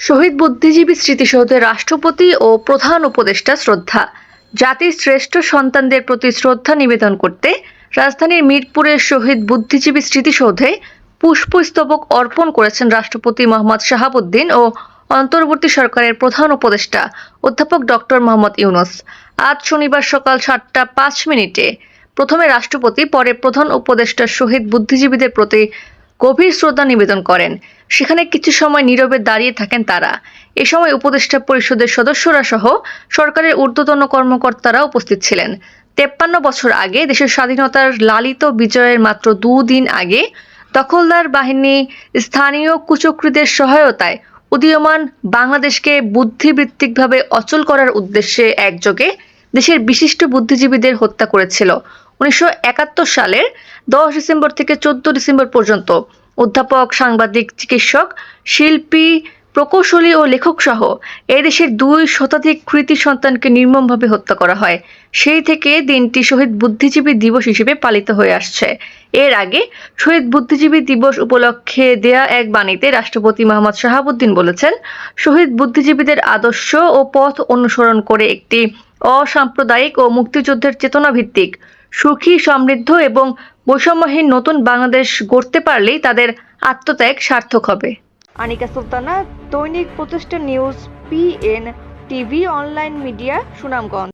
শহীদ বুদ্ধিজীবী স্মৃতিসৌধে রাষ্ট্রপতি ও প্রধান উপদেষ্টা শ্রদ্ধা। জাতির শ্রেষ্ঠ সন্তানদের প্রতি শ্রদ্ধা নিবেদন করতে রাজধানীর মিরপুরের শহীদ বুদ্ধিজীবী স্মৃতিসৌধে পুষ্পস্তবক অর্পণ করেছেন রাষ্ট্রপতি মোহাম্মদ শাহাবুদ্দিন ও অন্তর্বর্তী সরকারের প্রধান উপদেষ্টা অধ্যাপক ডক্টর মোহাম্মদ ইউনুস। আজ শনিবার সকাল সাতটা পাঁচ মিনিটে প্রথমে রাষ্ট্রপতি, পরে প্রধান উপদেষ্টা শহীদ বুদ্ধিজীবীদের প্রতি গভীর শ্রদ্ধা নিবেদন করেন। সেখানে কিছু সময় নীরবে দাঁড়িয়ে থাকেন তারা। এ সময় উপদেষ্টা পরিষদের সদস্যরা সহ সরকারের ঊর্ধ্বতন কর্মকর্তারা উপস্থিত ছিলেন। তেপ্পান্ন বছর আগে দেশের স্বাধীনতার লালিত বিজয়ের মাত্র দুদিন আগে দখলদার বাহিনী স্থানীয় কুচক্রীদের সহায়তায় উদীয়মান বাংলাদেশকে বুদ্ধিবৃত্তিকভাবে অচল করার উদ্দেশ্যে একযোগে দেশের বিশিষ্ট বুদ্ধিজীবীদের হত্যা করেছিল। উনিশশো একাত্তর সালের দশ ডিসেম্বর থেকে চোদ্দ ডিসেম্বর পর্যন্ত অধ্যাপক, সাংবাদিক, চিকিৎসক, শিল্পী, প্রকৌশলী ও লেখক সহ এদেশের দুই শতাধিক কৃতি সন্তানকে নির্মমভাবে হত্যা করা হয়। সেই থেকে দিনটি শহীদ বুদ্ধিজীবী দিবস হিসেবে পালিত হয়ে আসছে। এর আগে শহীদ বুদ্ধিজীবী দিবস উপলক্ষে দেয়া এক বাণীতে রাষ্ট্রপতি মোহাম্মদ শাহাবুদ্দিন বলেছেন, শহীদ বুদ্ধিজীবীদের আদর্শ ও পথ অনুসরণ করে একটি অসাম্প্রদায়িক ও মুক্তিযুদ্ধের চেতনা ভিত্তিক সুখী, সমৃদ্ধ এবং বৈষম্যহীন নতুন বাংলাদেশ গড়তে পারলেই তাদের আত্মত্যাগ সার্থক হবে। Anika Sultana, Dainik Protishthan news, PN TV, online media, Sunamganj.